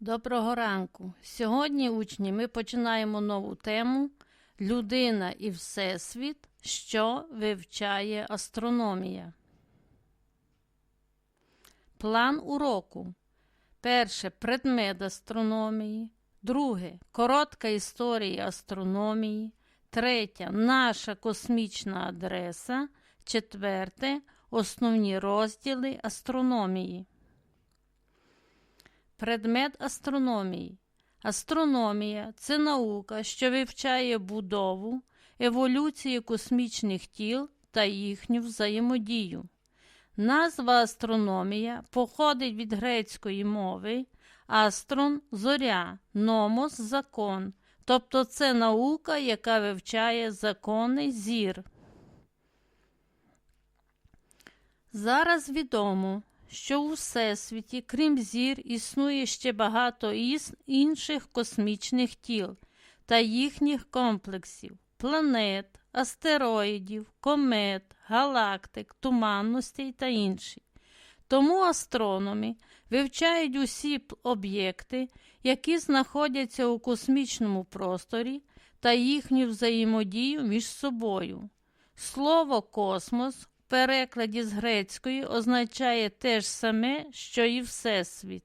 Доброго ранку. Сьогодні, учні, ми починаємо нову тему Людина і Всесвіт, що вивчає астрономія. План уроку. Перше предмет астрономії. Друге коротка історія астрономії. Третє наша космічна адреса. Четверте основні розділи астрономії. Предмет астрономії. Астрономія це наука, що вивчає будову, еволюцію космічних тіл та їхню взаємодію. Назва астрономія походить від грецької мови астрон зоря, номос закон, тобто це наука, яка вивчає закони зір. Зараз відомо, що у Всесвіті, крім зір, існує ще багато інших космічних тіл та їхніх комплексів, планет, астероїдів, комет, галактик, туманностей та інші. Тому астрономи вивчають усі об'єкти, які знаходяться у космічному просторі та їхню взаємодію між собою. Слово космос перекладі з грецької означає те ж саме, що і Всесвіт.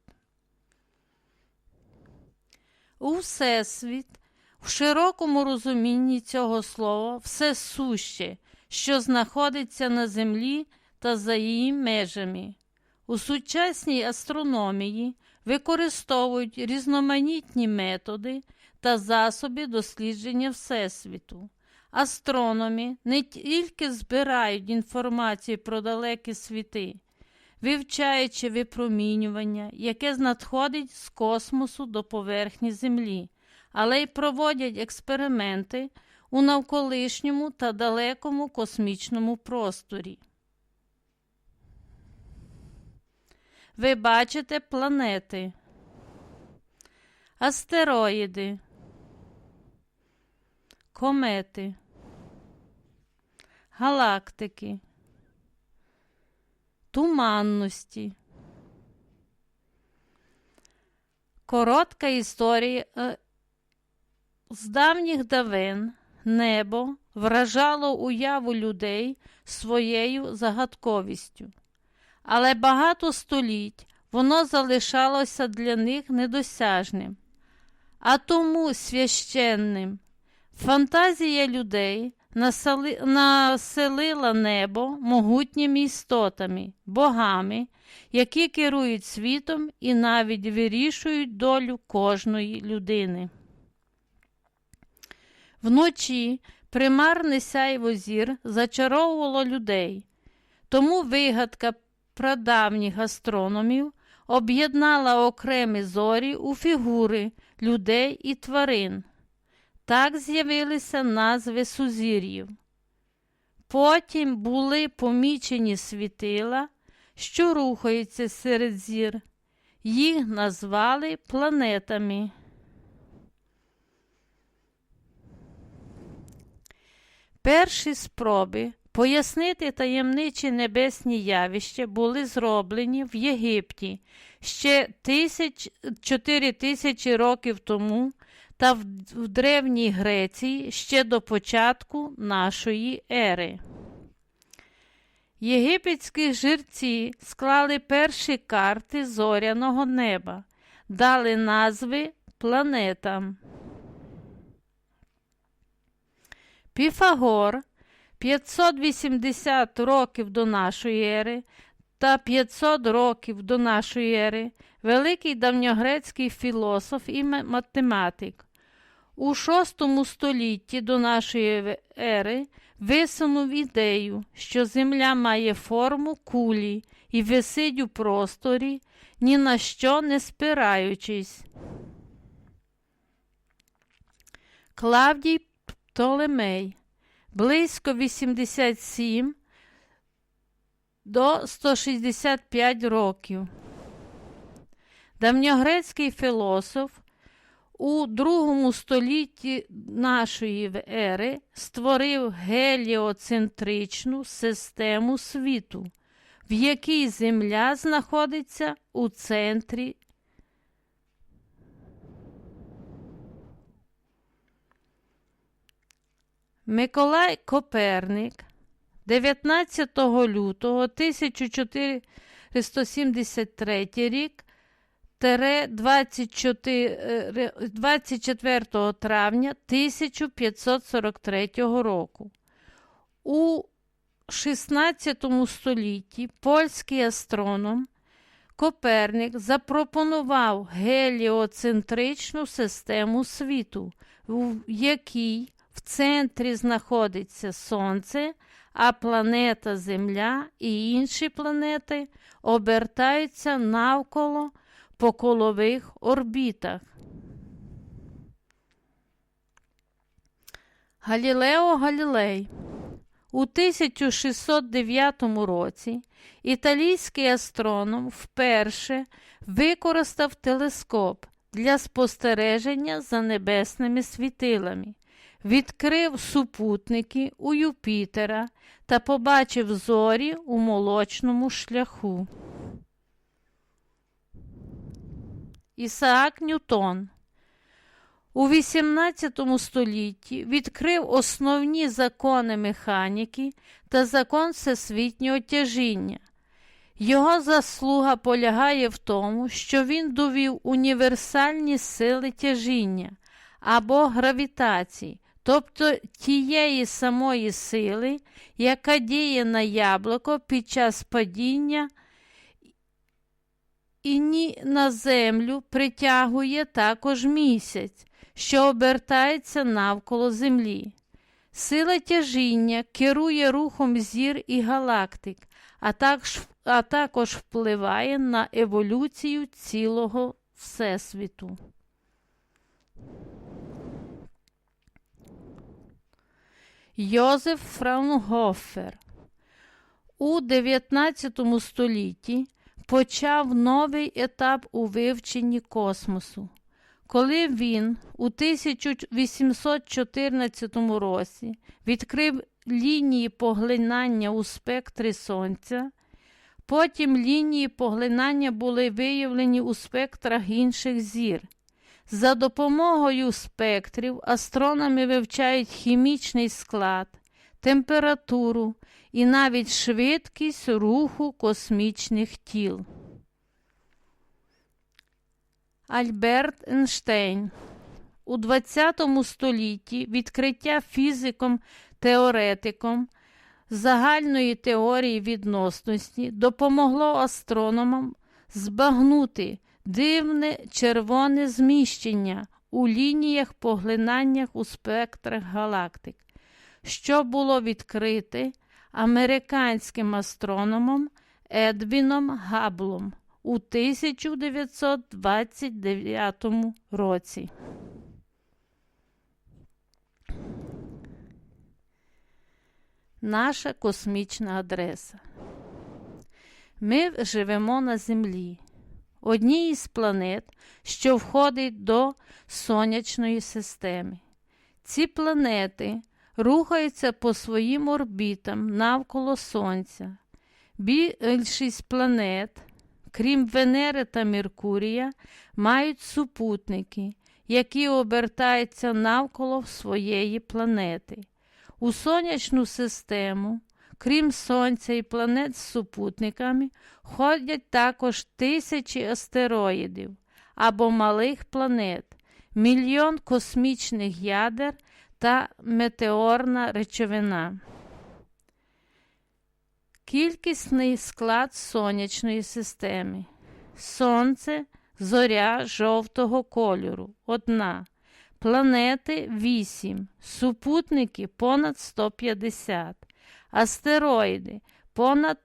У Всесвіт в широкому розумінні цього слова все суще, що знаходиться на землі та за її межами. У сучасній астрономії використовують різноманітні методи та засоби дослідження Всесвіту. Астрономи не тільки збирають інформацію про далекі світи, вивчаючи випромінювання, яке надходить з космосу до поверхні Землі, але й проводять експерименти у навколишньому та далекому космічному просторі. Ви бачите планети, астероїди, комети, галактики, туманності. Коротка історія е, з давніх давен небо вражало уяву людей своєю загадковістю, але багато століть воно залишалося для них недосяжним, а тому священним. Фантазія людей насали- населила небо могутніми істотами, богами, які керують світом і навіть вирішують долю кожної людини. Вночі примарне сяйво зір зачаровувало людей, тому вигадка прадавніх астрономів об'єднала окремі зорі у фігури людей і тварин. Так з'явилися назви сузір'їв. Потім були помічені світила, що рухаються серед зір. Їх назвали планетами. Перші спроби пояснити таємничі небесні явища були зроблені в Єгипті ще 4 тисячі років тому та в, Древній Греції ще до початку нашої ери. Єгипетські жерці склали перші карти зоряного неба, дали назви планетам. Піфагор 580 років до нашої ери та 500 років до нашої ери, великий давньогрецький філософ і математик. У VI столітті до нашої ери висунув ідею, що Земля має форму кулі і висить у просторі, ні на що не спираючись. Клавдій Птолемей близько 87 до 165 років. Давньогрецький філософ у другому столітті нашої ери створив геліоцентричну систему світу, в якій Земля знаходиться у центрі. Миколай Коперник 19 лютого 1473 рік 24, 24 травня 1543 року. У 16 столітті польський астроном Коперник запропонував геліоцентричну систему світу, в якій в центрі знаходиться Сонце, а планета Земля і інші планети обертаються навколо по колових орбітах. Галілео Галілей у 1609 році італійський астроном вперше використав телескоп для спостереження за небесними світилами, відкрив супутники у Юпітера та побачив зорі у молочному шляху. Ісаак Ньютон у XVIII столітті відкрив основні закони механіки та закон всесвітнього тяжіння. Його заслуга полягає в тому, що він довів універсальні сили тяжіння або гравітації, тобто тієї самої сили, яка діє на яблуко під час падіння і ні на землю притягує також місяць, що обертається навколо Землі. Сила тяжіння керує рухом зір і галактик, а також, а також впливає на еволюцію цілого Всесвіту. Йозеф Фраунгофер у 19 столітті почав новий етап у вивченні космосу. Коли він у 1814 році відкрив лінії поглинання у спектрі Сонця, потім лінії поглинання були виявлені у спектрах інших зір. За допомогою спектрів астрономи вивчають хімічний склад, температуру і навіть швидкість руху космічних тіл. Альберт Ейнштейн у ХХ столітті відкриття фізиком-теоретиком загальної теорії відносності допомогло астрономам збагнути дивне червоне зміщення у лініях поглинання у спектрах галактик, що було відкрите американським астрономом Едвіном Габлом у 1929 році. Наша космічна адреса. Ми живемо на Землі, одній із планет, що входить до Сонячної системи. Ці планети рухаються по своїм орбітам навколо Сонця. Більшість планет крім Венери та Меркурія, мають супутники, які обертаються навколо своєї планети. У сонячну систему, крім Сонця і планет з супутниками, ходять також тисячі астероїдів або малих планет, мільйон космічних ядер та метеорна речовина. Кількісний склад сонячної системи. Сонце зоря жовтого кольору. Одна. Планети 8. Супутники понад 150. Астероїди понад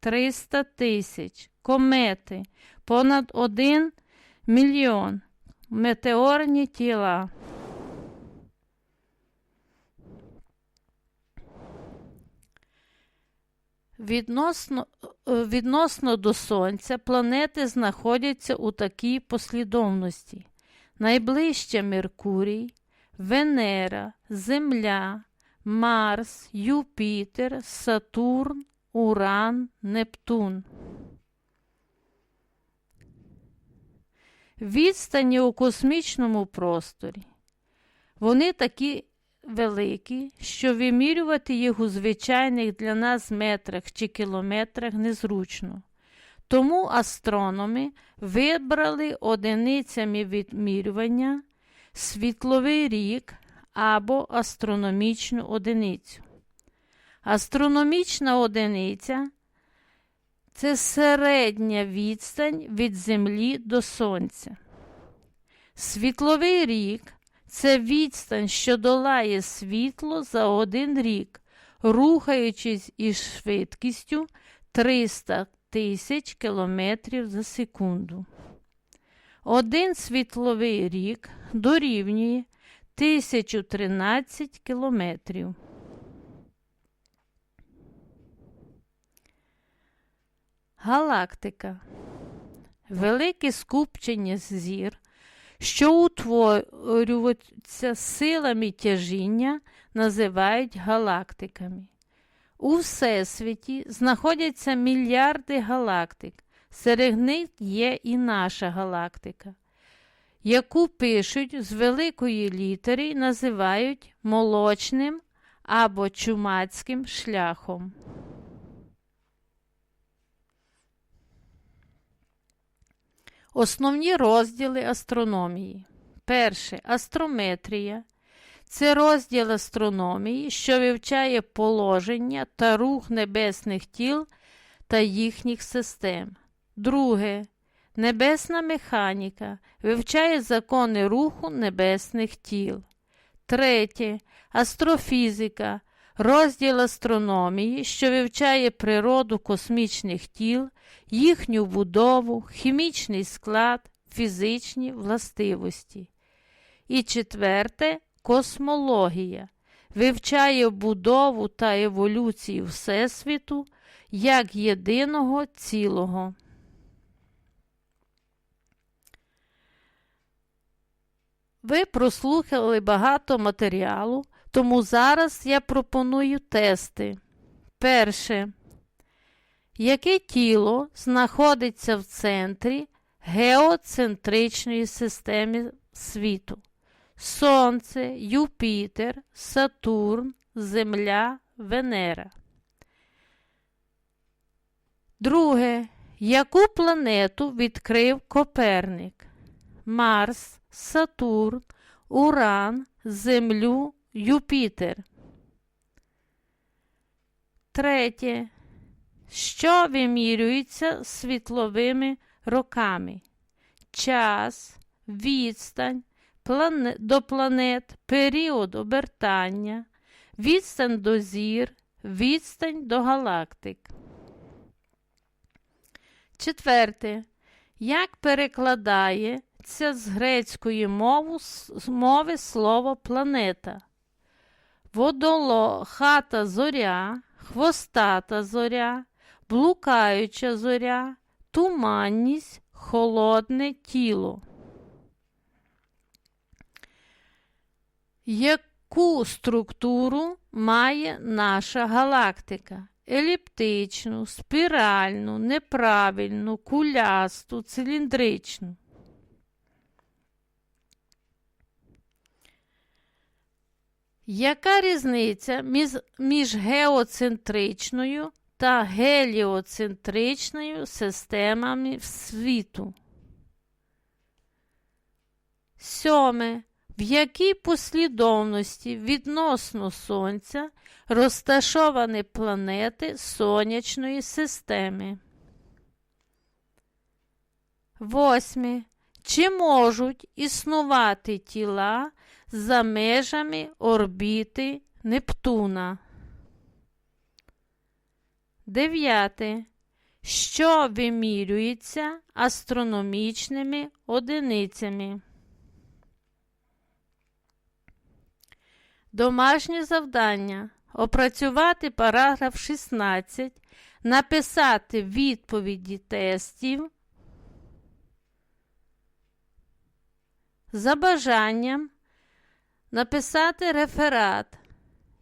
300 тисяч. Комети понад 1 мільйон. Метеорні тіла. Відносно е, відносно до Сонця планети знаходяться у такій послідовності: найближче Меркурій, Венера, Земля, Марс, Юпітер, Сатурн, Уран, Нептун. Відстані у космічному просторі. Вони такі великі, що вимірювати їх у звичайних для нас метрах чи кілометрах незручно. Тому астрономи вибрали одиницями відмірювання світловий рік або астрономічну одиницю. Астрономічна одиниця це середня відстань від Землі до Сонця. Світловий рік це відстань, що долає світло за один рік, рухаючись із швидкістю 300 тисяч кілометрів за секунду. Один світловий рік дорівнює 1013 кілометрів. Галактика велике скупчення зір, що утворюються силами тяжіння, називають галактиками. У Всесвіті знаходяться мільярди галактик, серед них є і наша галактика, яку пишуть з великої літери називають молочним або чумацьким шляхом. Основні розділи астрономії. Перше астрометрія. Це розділ астрономії, що вивчає положення та рух небесних тіл та їхніх систем. Друге. Небесна механіка вивчає закони руху небесних тіл. Третє. Астрофізика розділ астрономії, що вивчає природу космічних тіл, їхню будову, хімічний склад, фізичні властивості. І четверте космологія вивчає будову та еволюцію Всесвіту як єдиного цілого. Ви прослухали багато матеріалу, тому зараз я пропоную тести. Перше. Яке тіло знаходиться в центрі геоцентричної системи світу? Сонце, Юпітер, Сатурн, Земля, Венера. Друге. Яку планету відкрив Коперник? Марс, Сатурн, Уран, Землю, Юпітер. Третє. Що вимірюється світловими роками? Час, відстань плане... до планет, період обертання, відстань до зір, відстань до галактик. Четверте. Як перекладається з грецької мови, мови слово планета? Водолохата зоря, хвостата зоря, блукаюча зоря, туманність, холодне тіло. Яку структуру має наша галактика? Еліптичну, спіральну, неправильну, кулясту, циліндричну. Яка різниця між, геоцентричною та геліоцентричною системами світу? Сьоме. В якій послідовності відносно Сонця розташовані планети Сонячної системи? Восьме. Чи можуть існувати тіла за межами орбіти Нептуна? Дев'яте. Що вимірюється астрономічними одиницями? Домашнє завдання. Опрацювати параграф 16, написати відповіді тестів. За бажанням написати реферат,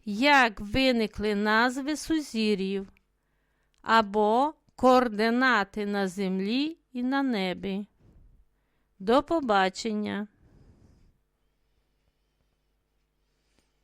як виникли назви сузір'їв або координати на землі і на небі. До побачення!